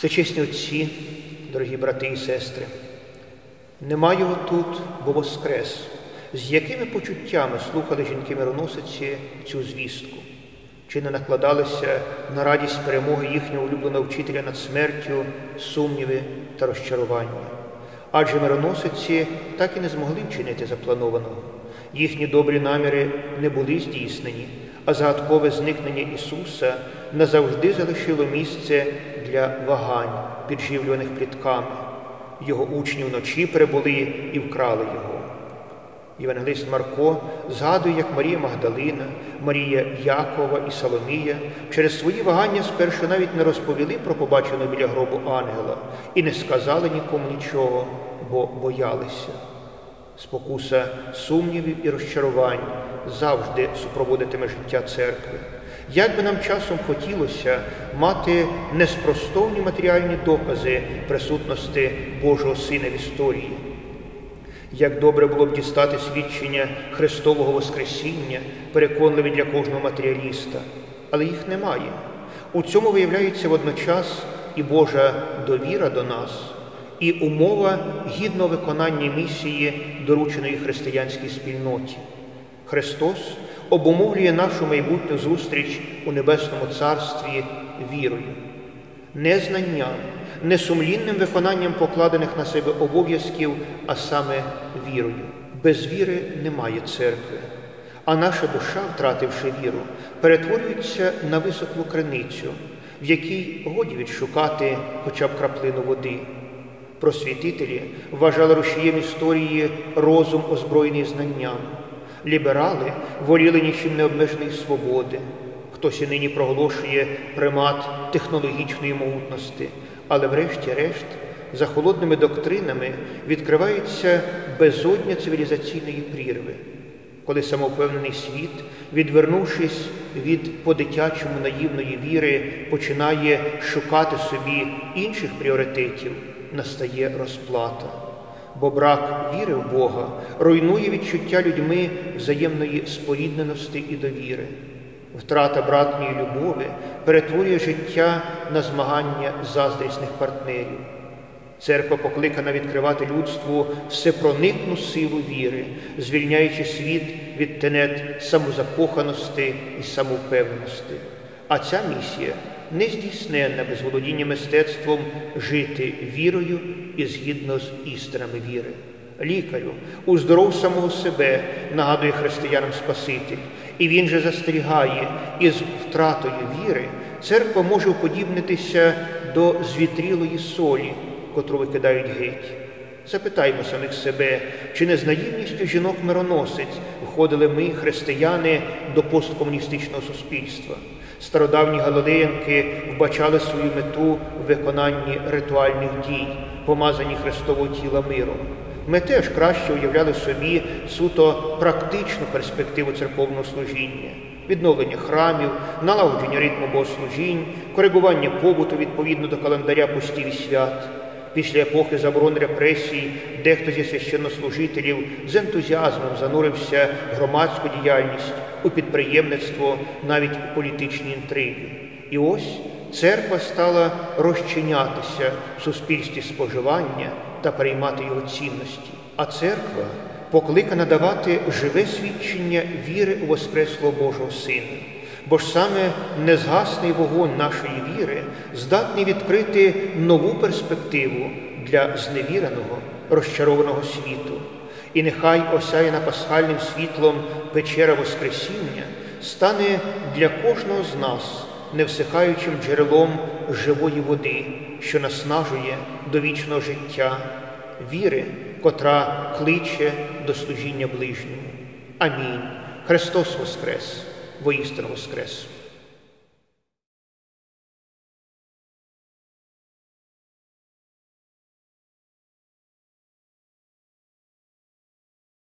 Всечесні отці, дорогі брати і сестри, нема його тут, бо воскрес. З якими почуттями слухали жінки-мироносиці цю звістку? Чи не накладалися на радість перемоги їхнього улюбленого вчителя над смертю, сумніви та розчарування? Адже мироносиці так і не змогли вчинити запланованого. Їхні добрі наміри не були здійснені, а загадкове зникнення Ісуса назавжди залишило місце для вагань, підживлюваних плітками. Його учні вночі прибули і вкрали його. Євангелист Марко згадує, як Марія Магдалина, Марія Якова і Соломія через свої вагання спершу навіть не розповіли про побачену біля гробу ангела і не сказали нікому нічого, бо боялися. Спокуса сумнівів і розчарувань завжди супроводитиме життя церкви. Як би нам часом хотілося мати неспростовні матеріальні докази присутності Божого Сина в історії, як добре було б дістати свідчення Христового Воскресіння, переконливі для кожного матеріаліста, але їх немає. У цьому виявляється водночас і Божа довіра до нас, і умова гідного виконання місії, дорученої християнській спільноті. Христос обумовлює нашу майбутню зустріч у Небесному Царстві вірою, не знанням, не сумлінним виконанням покладених на себе обов'язків, а саме вірою. Без віри немає церкви, а наша душа, втративши віру, перетворюється на високу криницю, в якій годі відшукати хоча б краплину води. Просвітителі вважали рушієм історії розум, озброєний знанням. Ліберали воліли нічим необмеженої свободи. Хтось і нині проголошує примат технологічної могутності, але врешті-решт, за холодними доктринами відкривається безодня цивілізаційної прірви, коли самовпевнений світ, відвернувшись від по-дитячому наївної віри, починає шукати собі інших пріоритетів, настає розплата бо брак віри в Бога руйнує відчуття людьми взаємної спорідненості і довіри. Втрата братньої любові перетворює життя на змагання заздрісних партнерів. Церква покликана відкривати людству всепроникну силу віри, звільняючи світ від тенет самозакоханості і самовпевненості. А ця місія нездійсненна без володіння мистецтвом жити вірою і згідно з істинами віри. Лікарю, уздоров самого себе, нагадує християнам Спаситель, і він же застерігає, із втратою віри церква може уподібнитися до звітрілої солі, котру викидають геть. Запитаймо самих себе, чи не з наївністю жінок-мироносець входили ми, християни, до посткомуністичного суспільства. Стародавні галилеянки вбачали свою мету в виконанні ритуальних дій, помазані Христового тіла миром. Ми теж краще уявляли собі суто практичну перспективу церковного служіння, відновлення храмів, налагодження ритму богослужінь, коригування побуту відповідно до календаря постів і свят. Після епохи заборон репресій дехто зі священнослужителів з ентузіазмом занурився в громадську діяльність, у підприємництво, навіть у політичні інтриги. І ось церква стала розчинятися в суспільстві споживання та приймати його цінності. А церква покликана давати живе свідчення віри у Воскреслого Божого Сина. Бо ж саме незгасний вогонь нашої віри здатний відкрити нову перспективу для зневіреного, розчарованого світу. І нехай осяяна пасхальним світлом печера Воскресіння стане для кожного з нас невсихаючим джерелом живої води, що наснажує до вічного життя, віри, котра кличе до служіння ближньому. Амінь. Христос Воскрес! Воістину воскрес.